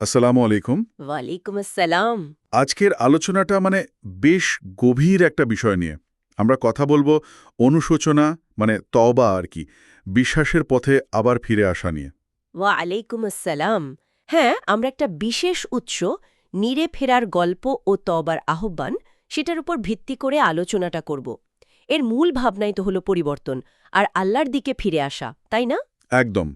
আসসালামু আলাইকুম। ওয়ালাইকুম আসসালাম আজকের আলোচনাটা মানে বেশ গভীর একটা বিষয় নিয়ে। আমরা কথা বলব অনুশোচনা মানে তওবা আর কি বিশ্বাসের পথে আবার ফিরে আসা নিয়ে। ওয়ালাইকুম আসসালাম হ্যাঁ আমরা একটা বিশেষ উৎস নিরে ফেরার গল্প ও তবার আহ্বান সেটার উপর ভিত্তি করে আলোচনাটা করব। এর মূল ভাবনাই তো হলো পরিবর্তন আর আল্লাহর দিকে ফিরে আসা তাই না? একদম।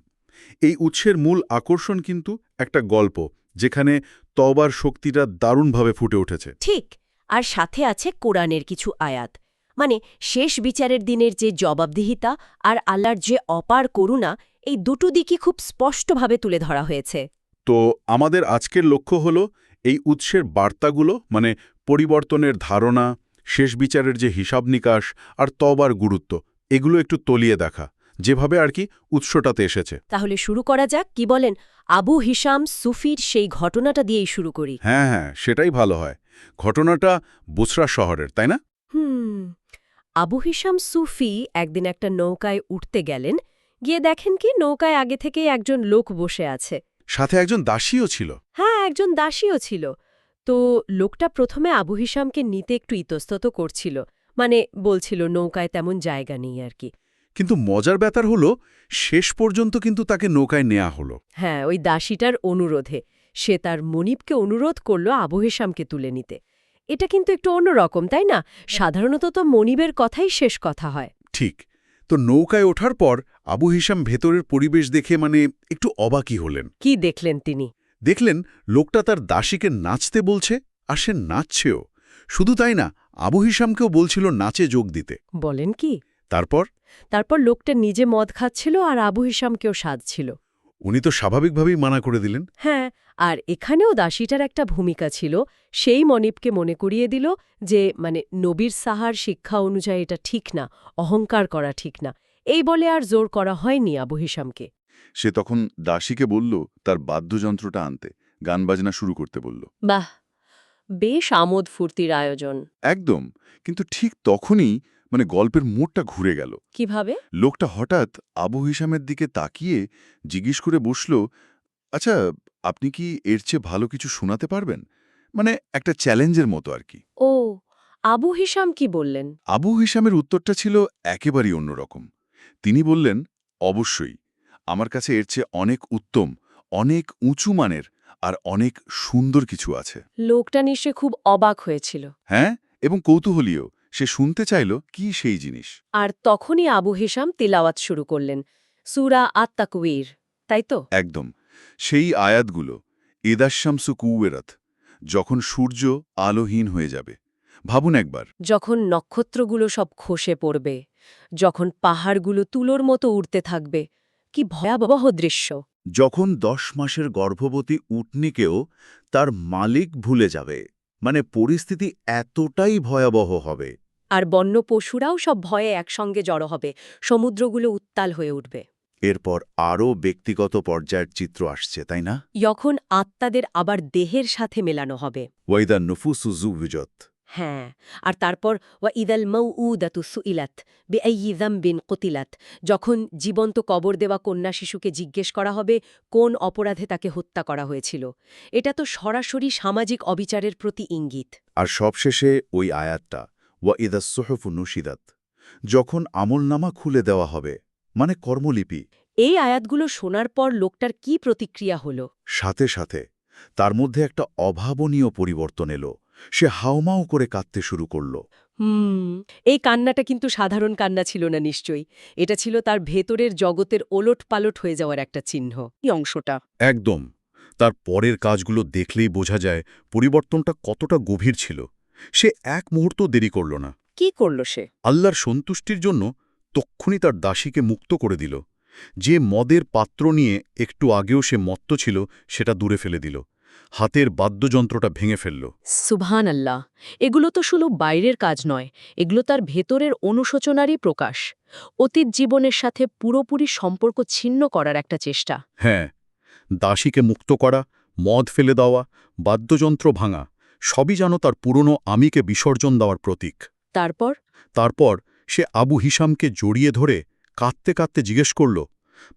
এই উৎসের মূল আকর্ষণ কিন্তু একটা গল্প যেখানে তবার শক্তিটা দারুণভাবে ফুটে উঠেছে। ঠিক আর সাথে আছে কোরআনের কিছু আয়াত। মানে শেষ বিচারের দিনের যে জবাবদিহিতা আর আল্লাহর যে অপার করুণা এই দুটো দিকই খুব স্পষ্টভাবে তুলে ধরা হয়েছে। তো আমাদের আজকের লক্ষ্য হল এই উৎসের বার্তাগুলো মানে পরিবর্তনের ধারণা শেষ বিচারের যে হিসাব নিকাশ আর তবার গুরুত্ব এগুলো একটু তলিয়ে দেখা। যেভাবে আর কি উৎসটাতে এসেছে। তাহলে শুরু করা যাক। কি বলেন? আবু হিসাম সুফির সেই ঘটনাটা দিয়েই শুরু করি। হ্যাঁ হ্যাঁ সেটাই ভালো হয়। ঘটনাটা বুসরা শহরের তাই না? হুম। আবু হিসাম সুফি একদিন একটা নৌকায় উঠতে গেলেন। গিয়ে দেখেন কি নৌকায় আগে থেকেই একজন লোক বসে আছে। সাথে একজন দাসীও ছিল? হ্যাঁ একজন দাসীও ছিল। তো লোকটা প্রথমে আবু হিসামকে নিতে একটু ইতস্তত করছিল। মানে বলছিল নৌকায় তেমন জায়গা নেই আর কি। কিন্তু মজার ব্যাপার হলো শেষ পর্যন্ত কিন্তু তাকে নৌকায় নেওয়া হলো। হ্যাঁ ওই দাসীটার অনুরোধে। সে তার মনিবকে অনুরোধ করল আবু হিসামকে তুলে নিতে। এটা কিন্তু একটু অন্যরকম তাই না? সাধারণত তো মনিবের কথাই শেষ কথা হয়। ঠিক। তো নৌকায় ওঠার পর আবু হিসাম ভেতরের পরিবেশ দেখে মানে একটু অবাকই হলেন। কি দেখলেন তিনি? দেখলেন লোকটা তার দাসীকে নাচতে বলছে আর সে নাচছেও। শুধু তাই না আবু হিসামকেও বলছিল নাচে যোগ দিতে। বলেন কি? তারপর? তারপর লোকটা নিজে মদ খাচ্ছিল আর আবু হিসামকেও সাজছিল। উনি তো স্বাভাবিকভাবেই মানা করে দিলেন। হ্যাঁ আর এখানেও দাসীটার একটা ভূমিকা ছিল। সেই মনিবকে মনে করিয়ে দিল যে মানে নবীর সাহার শিক্ষা অনুযায়ী এটা ঠিক না অহংকার করা ঠিক না। এই বলে আর জোর করা হয়নি আবু হিসামকে সে তখন দাসীকে বলল তার বাদ্যযন্ত্রটা আনতে গান বাজনা শুরু করতে বলল। বাহ! বেশ আমোদ ফুর্তির আয়োজন। একদম কিন্তু ঠিক তখনই মানে গল্পের মোড়টা ঘুরে গেল। কীভাবে? লোকটা হঠাৎ আবু হিসামের দিকে তাকিয়ে জিজ্ঞেস করে বসল আচ্ছা আপনি কি এর চেয়ে ভালো কিছু শোনাতে পারবেন? মানে একটা চ্যালেঞ্জের মতো আর কি। ও আবু হিসাম কি বললেন? আবু হিসামের উত্তরটা ছিল একেবারেই অন্যরকম। তিনি বললেন অবশ্যই আমার কাছে এর চেয়ে অনেক উত্তম অনেক উঁচু মানের আর অনেক সুন্দর কিছু আছে। লোকটা নিশ্চয় খুব অবাক হয়েছিল। হ্যাঁ এবং কৌতূহলীয় সে শুনতে চাইল কি সেই জিনিস? আর তখনই আবু হিসাম তিলাওয়াত শুরু করলেন সুরা আত্মাকুইর তাই তো? একদম। সেই আয়াতগুলো এদাশ্যামসু কুয়েরাত যখন সূর্য আলোহীন হয়ে যাবে। ভাবুন একবার। যখন নক্ষত্রগুলো সব খসে পড়বে যখন পাহাড়গুলো তুলোর মতো উড়তে থাকবে কি ভয়াবহ দৃশ্য। যখন দশ মাসের গর্ভবতী উটনিকেও তার মালিক ভুলে যাবে। মানে পরিস্থিতি এতটাই ভয়াবহ হবে। আর বন্য পশুরাও সব ভয়ে একসঙ্গে জড়ো হবে সমুদ্রগুলো উত্তাল হয়ে উঠবে। এরপর আরও ব্যক্তিগত পর্যায়ের চিত্র আসছে তাই না? যখন আত্মাদের আবার দেহের সাথে মেলানো হবে। ওয়াইদা নুফুসুজু বিজত হ্যাঁ আর তারপর ওয়া ইদাল মৌ উদাতু সুইলাত বে বিন কতিলাত যখন জীবন্ত কবর দেওয়া কন্যা শিশুকে জিজ্ঞেস করা হবে কোন অপরাধে তাকে হত্যা করা হয়েছিল। এটা তো সরাসরি সামাজিক অবিচারের প্রতি ইঙ্গিত। আর সবশেষে ওই আয়াতটা ওয়া ইদা সোহফু নুশিদাত যখন আমলনামা খুলে দেওয়া হবে মানে কর্মলিপি। এই আয়াতগুলো শোনার পর লোকটার কি প্রতিক্রিয়া হল? সাথে সাথে তার মধ্যে একটা অভাবনীয় পরিবর্তন এলো সে হাওমাও করে কাঁদতে শুরু করল। হুম এই কান্নাটা কিন্তু সাধারণ কান্না ছিল না নিশ্চয়ই। এটা ছিল তার ভেতরের জগতের ওলট পালট হয়ে যাওয়ার একটা চিহ্ন। এই অংশটা? একদম। তার পরের কাজগুলো দেখলেই বোঝা যায় পরিবর্তনটা কতটা গভীর ছিল। সে এক মুহূর্ত দেরি করল না। কি করল সে? আল্লাহর সন্তুষ্টির জন্য তক্ষুনি তার দাসীকে মুক্ত করে দিল। যে মদের পাত্র নিয়ে একটু আগেও সে মত্ত ছিল সেটা দূরে ফেলে দিল। হাতের বাদ্যযন্ত্রটা ভেঙে ফেলল। সুবহান আল্লাহ এগুলো তো শুধু বাইরের কাজ নয় এগুলো তার ভেতরের অনুশোচনারই প্রকাশ। অতীত জীবনের সাথে পুরোপুরি সম্পর্ক ছিন্ন করার একটা চেষ্টা। হ্যাঁ দাসীকে মুক্ত করা মদ ফেলে দেওয়া বাদ্যযন্ত্র ভাঙা সবই যেন তার পুরনো আমিকে বিসর্জন দেওয়ার প্রতীক। তারপর? তারপর সে আবু হিসামকে জড়িয়ে ধরে কাঁদতে কাঁদতে জিজ্ঞেস করল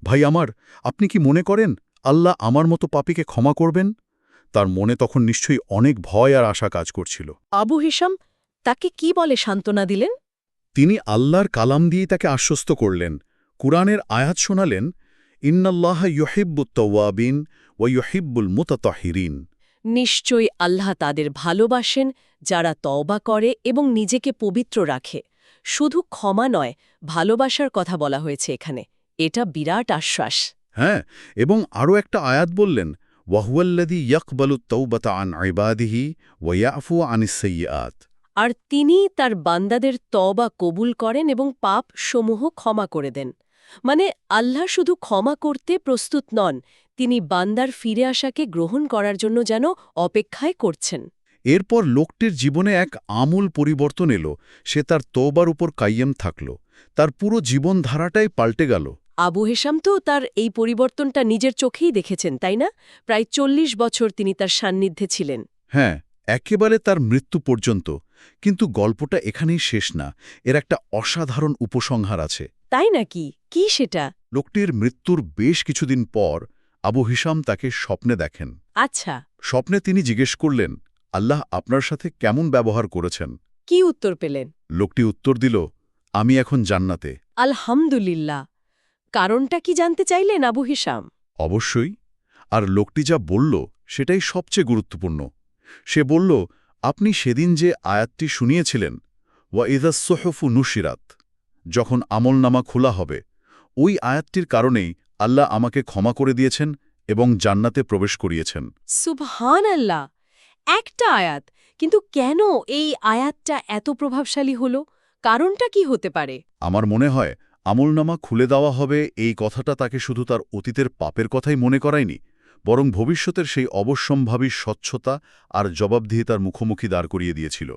ভাই আমার আপনি কি মনে করেন আল্লাহ আমার মতো পাপিকে ক্ষমা করবেন? তার মনে তখন নিশ্চয়ই অনেক ভয় আর আশা কাজ করছিল। আবু হিসাম তাকে কি বলে সান্ত্বনা দিলেন? তিনি আল্লাহর কালাম দিয়ে তাকে আশ্বস্ত করলেন। কুরআনের আয়াত শোনালেন ইন্নাল্লাহ ইউহিব্বুত তওয়াবিন ওয়া ইউহিব্বুল মুতাতাহিরিন। নিশ্চয়ই আল্লাহ তাদের ভালোবাসেন যারা তওবা করে এবং নিজেকে পবিত্র রাখে। শুধু ক্ষমা নয় ভালোবাসার কথা বলা হয়েছে এখানে। এটা বিরাট আশ্বাস। হ্যাঁ এবং আরও একটা আয়াত বললেন ওয়াহুয়াল্লাদি ইয়াকবালু তৌবাতা আন আইবাদিহি ওয়াইয়াফু আনিসইয়াত আর তিনি তার বান্দাদের তওবা কবুল করেন এবং পাপ সমূহ ক্ষমা করে দেন। মানে আল্লাহ শুধু ক্ষমা করতে প্রস্তুত নন তিনি বান্দার ফিরে আসাকে গ্রহণ করার জন্য যেন অপেক্ষায় করছেন। এরপর লোকটির জীবনে এক আমূল পরিবর্তন এলো। সে তার তোবার উপর কাইয়েম থাকল। তার পুরো জীবনধারাটাই পাল্টে গেল। আবু হেসাম তো তার এই পরিবর্তনটা নিজের চোখেই দেখেছেন তাই না? প্রায় চল্লিশ বছর তিনি তার সান্নিধ্যে ছিলেন। হ্যাঁ একেবারে তার মৃত্যু পর্যন্ত কিন্তু গল্পটা এখানেই শেষ না এর একটা অসাধারণ উপসংহার আছে। তাই নাকি? কি সেটা? লোকটির মৃত্যুর বেশ কিছুদিন পর আবু হিসাম তাকে স্বপ্নে দেখেন। আচ্ছা। স্বপ্নে তিনি জিজ্ঞেস করলেন আল্লাহ আপনার সাথে কেমন ব্যবহার করেছেন? কি উত্তর পেলেন? লোকটি উত্তর দিল আমি এখন জান্নাতে। আলহামদুলিল্লাহ। কারণটা কি জানতে চাইলেন আবু হিসাম? অবশ্যই। আর লোকটি যা বলল সেটাই সবচেয়ে গুরুত্বপূর্ণ। সে বলল আপনি সেদিন যে আয়াতটি শুনিয়েছিলেন ওয়া ইদাস সোহফু নুশিরাত যখন আমলনামা খোলা হবে ওই আয়াতটির কারণেই আল্লাহ আমাকে ক্ষমা করে দিয়েছেন এবং জান্নাতে প্রবেশ করিয়েছেন। সুবহান আল্লাহ একটা আয়াত কিন্তু কেন এই আয়াতটা এত প্রভাবশালী হল? কারণটা কি হতে পারে? আমার মনে হয় আমলনামা খুলে দেওয়া হবে এই কথাটা তাকে শুধু তার অতীতের পাপের কথাই মনে করায়নি, বরং ভবিষ্যতের সেই অবশ্যম্ভাবী স্বচ্ছতা আর জবাবদিহিতার মুখোমুখি দাঁড় করিয়ে দিয়েছিল।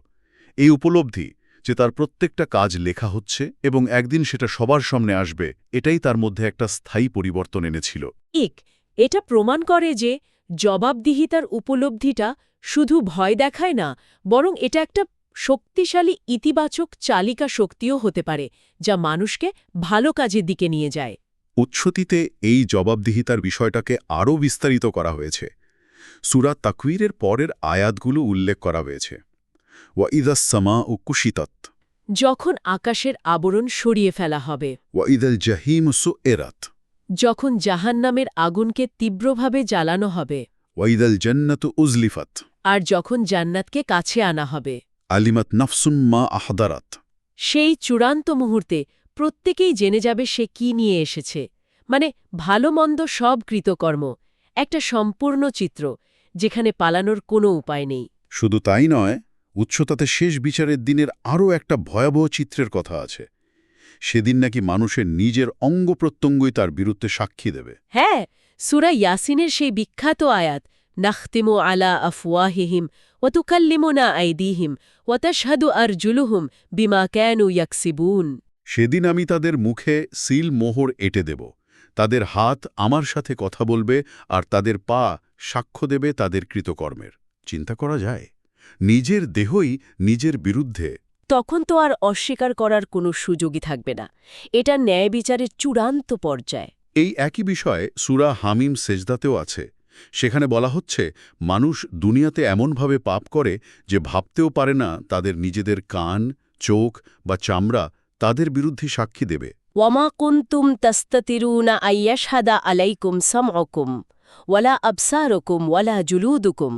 এই উপলব্ধি যে তার প্রত্যেকটা কাজ লেখা হচ্ছে এবং একদিন সেটা সবার সামনে আসবে, এটাই তার মধ্যে একটা স্থায়ী পরিবর্তন এনেছিল। ইক, এটা প্রমাণ করে যে জবাবদিহিতার উপলব্ধিটা শুধু ভয় দেখায় না, বরং এটা একটা শক্তিশালী ইতিবাচক চালিকা শক্তিও হতে পারে যা মানুষকে ভালো কাজের দিকে নিয়ে যায়। উৎসতিতে এই জবাবদিহিতার বিষয়টাকে আরও বিস্তারিত করা হয়েছে। সুরা তাকবীরের পরের আয়াতগুলো উল্লেখ করা হয়েছে। ওয়া ইদাস সামা ও কুশিতত। যখন আকাশের আবরণ সরিয়ে ফেলা হবে। ওয়া ইদাল জাহিম সু এরাত যখন জাহান্নামের আগুনকে তীব্রভাবে জ্বালানো হবে। ওয়া ইদাল জন্নত উজলিফত। আর যখন জান্নাতকে কাছে আনা হবে। আলিমাত নফসুন মা আহদারাত। সেই চূড়ান্ত মুহূর্তে প্রত্যেকেই জেনে যাবে সে কি নিয়ে এসেছে। মানে ভালো মন্দ সব কৃতকর্ম একটা সম্পূর্ণ চিত্র যেখানে পালানোর কোনো উপায় নেই। শুধু তাই নয় উচ্চতাতে শেষ বিচারের দিনের আরও একটা ভয়াবহ চিত্রের কথা আছে। সেদিন নাকি মানুষের নিজের অঙ্গ প্রত্যঙ্গই তার বিরুদ্ধে সাক্ষী দেবে। হ্যাঁ সুরা ইয়াসিনের সেই বিখ্যাত আয়াত নাখতিমু আলা আফওয়াহিহিম ওয়াতুকাল্লিমুনা আইদিহিম ওয়াতাশহাদু আরজুলুহুম বিমা ক্যানু ইয়াকসিবুন সেদিন আমি তাদের মুখে সিল মোহর এঁটে দেব। তাদের হাত আমার সাথে কথা বলবে আর তাদের পা সাক্ষ্য দেবে তাদের কৃতকর্মের। চিন্তা করা যায়? নিজের দেহই নিজের বিরুদ্ধে। তখন তো আর অস্বীকার করার কোনো সুযোগই থাকবে না। এটা ন্যায় বিচারের চূড়ান্ত পর্যায়। এই একই বিষয়ে সুরা হামিম সেজদাতেও আছে। সেখানে বলা হচ্ছে, মানুষ দুনিয়াতে এমনভাবে পাপ করে যে ভাবতেও পারে না তাদের নিজেদের কান, চোখ বা চামড়া তাদের বিরুদ্ধে সাক্ষী দেবে। ওয়ামা কুন্তুম তস্ততিরুনা আইয়াশহাদা আলাইকুম সমঅকুম ওয়ালা আবসারকুম, ওয়ালা জুলুদুকুম।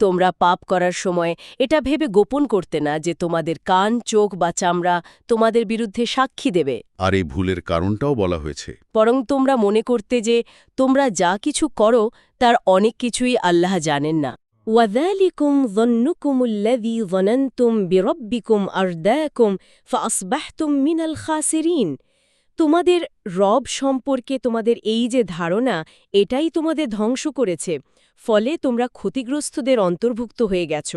তোমরা পাপ করার সময় এটা ভেবে গোপন করতে না যে তোমাদের কান চোখ বা চামড়া তোমাদের বিরুদ্ধে সাক্ষী দেবে আর এই ভুলের কারণটাও বলা হয়েছে বরং তোমরা মনে করতে যে তোমরা যা কিছু করো তার অনেক কিছুই আল্লাহ জানেন না وذلكم ظنكم الذي ظننتم بربكم أرداكم فأصبحتم من الخاسرين তোমাদের রব সম্পর্কে তোমাদের এই যে ধারণা এটাই তোমাদের ধ্বংস করেছে ফলে তোমরা ক্ষতিগ্রস্তদের অন্তর্ভুক্ত হয়ে গেছ।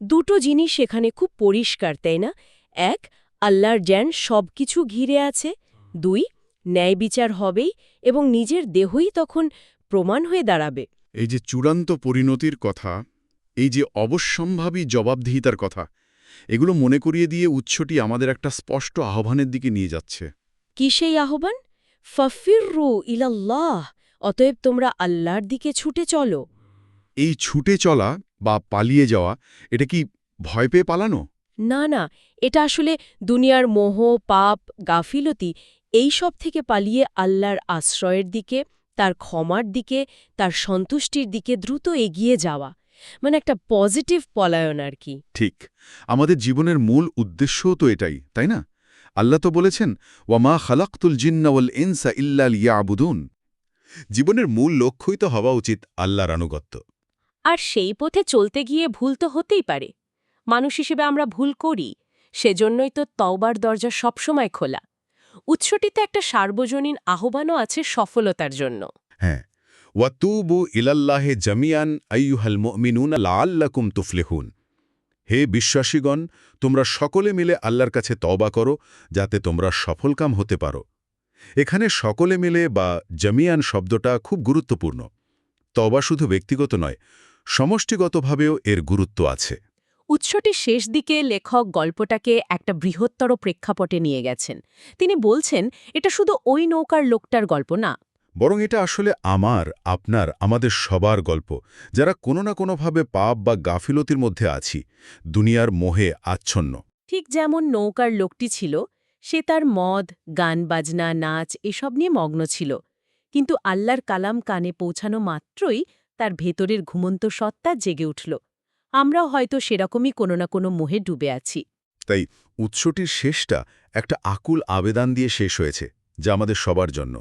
দুটো জিনিস এখানে খুব পরিষ্কার তাই না? এক আল্লাহর জ্ঞান সবকিছু ঘিরে আছে। দুই ন্যায় বিচার হবেই এবং নিজের দেহই তখন প্রমাণ হয়ে দাঁড়াবে। এই যে চূড়ান্ত পরিণতির কথা এই যে অবশ্যম্ভাবী জবাবদিহিতার কথা এগুলো মনে করিয়ে দিয়ে উৎসটি আমাদের একটা স্পষ্ট আহ্বানের দিকে নিয়ে যাচ্ছে। কি সেই আহ্বান? ফফিররু ইলাল্লাহ! অতএব তোমরা আল্লাহর দিকে ছুটে চলো। এই ছুটে চলা বা পালিয়ে যাওয়া এটা কি ভয় পেয়ে পালানো? না না এটা আসলে দুনিয়ার মোহ পাপ গাফিলতি এই সব থেকে পালিয়ে আল্লাহর আশ্রয়ের দিকে তার ক্ষমার দিকে তার সন্তুষ্টির দিকে দ্রুত এগিয়ে যাওয়া। মানে একটা পজিটিভ পলায়ন আর কি। ঠিক। আমাদের জীবনের মূল উদ্দেশ্যও তো এটাই তাই না? আল্লাহ তো বলেছেন ওয়ামা খালাক্তুল জিন্নাওয়াল ইনসা ইল্লাল ইয়াবুদুন জীবনের মূল লক্ষ্যই তো হওয়া উচিত আল্লাহর আনুগত্য। আর সেই পথে চলতে গিয়ে ভুল তো হতেই পারে। মানুষ হিসেবে আমরা ভুল করি সেজন্যই তো তওবার দরজা সবসময় খোলা। উৎসটিতে একটা সার্বজনীন আহ্বানও আছে সফলতার জন্য। হ্যাঁ। ওয়াতুবু ইলাল্লাহে জামিয়ান আইয়ুহাল মুমিনুনা লাআল্লাকুম তুফলিহুন। হে বিশ্বাসীগণ তোমরা সকলে মিলে আল্লাহর কাছে তওবা করো যাতে তোমরা সফলকাম হতে পারো। এখানে সকলে মিলে বা জামিয়ান শব্দটা খুব গুরুত্বপূর্ণ। তবা শুধু ব্যক্তিগত নয় সমষ্টিগতভাবেও এর গুরুত্ব আছে। উৎসটির শেষ দিকে লেখক গল্পটাকে একটা বৃহত্তর প্রেক্ষাপটে নিয়ে গেছেন। তিনি বলছেন এটা শুধু ওই নৌকার লোকটার গল্প না। বরং এটা আসলে আমার আপনার আমাদের সবার গল্প যারা কোনো না কোনোভাবে পাপ বা গাফিলতির মধ্যে আছি দুনিয়ার মোহে আচ্ছন্ন। ঠিক যেমন নৌকার লোকটি ছিল সে তার মদ গান বাজনা নাচ এসব নিয়ে মগ্ন ছিল। কিন্তু আল্লাহর কালাম কানে পৌঁছানো মাত্রই তার ভেতরের ঘুমন্ত সত্তা জেগে উঠল। আমরাও হয়তো সেরকমই কোনো না কোনো মোহে ডুবে আছি। তাই উৎসটির শেষটা একটা আকুল আবেদন দিয়ে শেষ হয়েছে যা আমাদের সবার জন্য।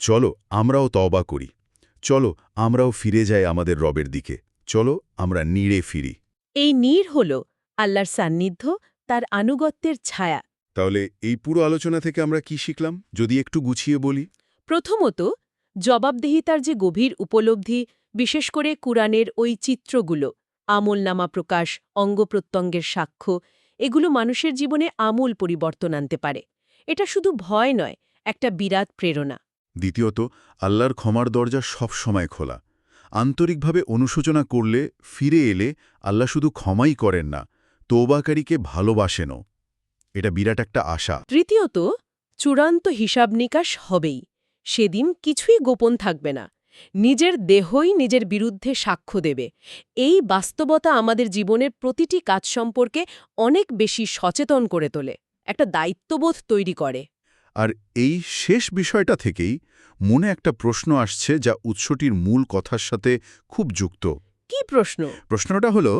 চলো আমরাও তওবা করি। চলো আমরাও ফিরে যাই আমাদের রবের দিকে। চলো আমরা নীড়ে ফিরি। এই নীড় হল আল্লাহর সান্নিধ্য তার আনুগত্যের ছায়া। তাহলে এই পুরো আলোচনা থেকে আমরা কি শিখলাম? যদি একটু গুছিয়ে বলি। প্রথমত জবাবদিহিতার যে গভীর উপলব্ধি বিশেষ করে কুরআনের ওই চিত্রগুলো আমলনামা প্রকাশ অঙ্গপ্রত্যঙ্গের সাক্ষ্য এগুলো মানুষের জীবনে আমূল পরিবর্তন আনতে পারে। এটা শুধু ভয় নয় একটা বিরাট প্রেরণা। দ্বিতীয়ত আল্লাহর ক্ষমার দরজা সব সময় খোলা। আন্তরিকভাবে অনুশোচনা করলে ফিরে এলে আল্লাহ শুধু ক্ষমাই করেন না তৌবাকারীকে ভালোবাসেনও। এটা বিরাট একটা আশা। তৃতীয়ত চূড়ান্ত হিসাব নিকাশ হবেই। সেদিন কিছুই গোপন থাকবে না। নিজের দেহই নিজের বিরুদ্ধে সাক্ষ্য দেবে। এই বাস্তবতা আমাদের জীবনের প্রতিটি কাজ সম্পর্কে অনেক বেশি সচেতন করে তোলে একটা দায়িত্ববোধ তৈরি করে। আর এই শেষ বিষয়টা থেকেই মনে একটা প্রশ্ন আসছে যা উৎসটির মূল কথার সাথে খুব যুক্ত। কি প্রশ্ন? প্রশ্নটা হলো,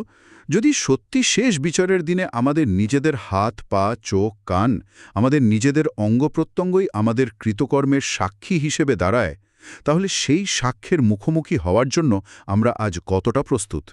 যদি সত্যি শেষ বিচারের দিনে আমাদের নিজেদের হাত, পা, চোখ, কান, আমাদের নিজেদের অঙ্গপ্রত্যঙ্গই আমাদের কৃতকর্মের সাক্ষী হিসেবে দাঁড়ায়, তাহলে সেই সাক্ষ্যের মুখোমুখি হওয়ার জন্য আমরা আজ কতটা প্রস্তুত?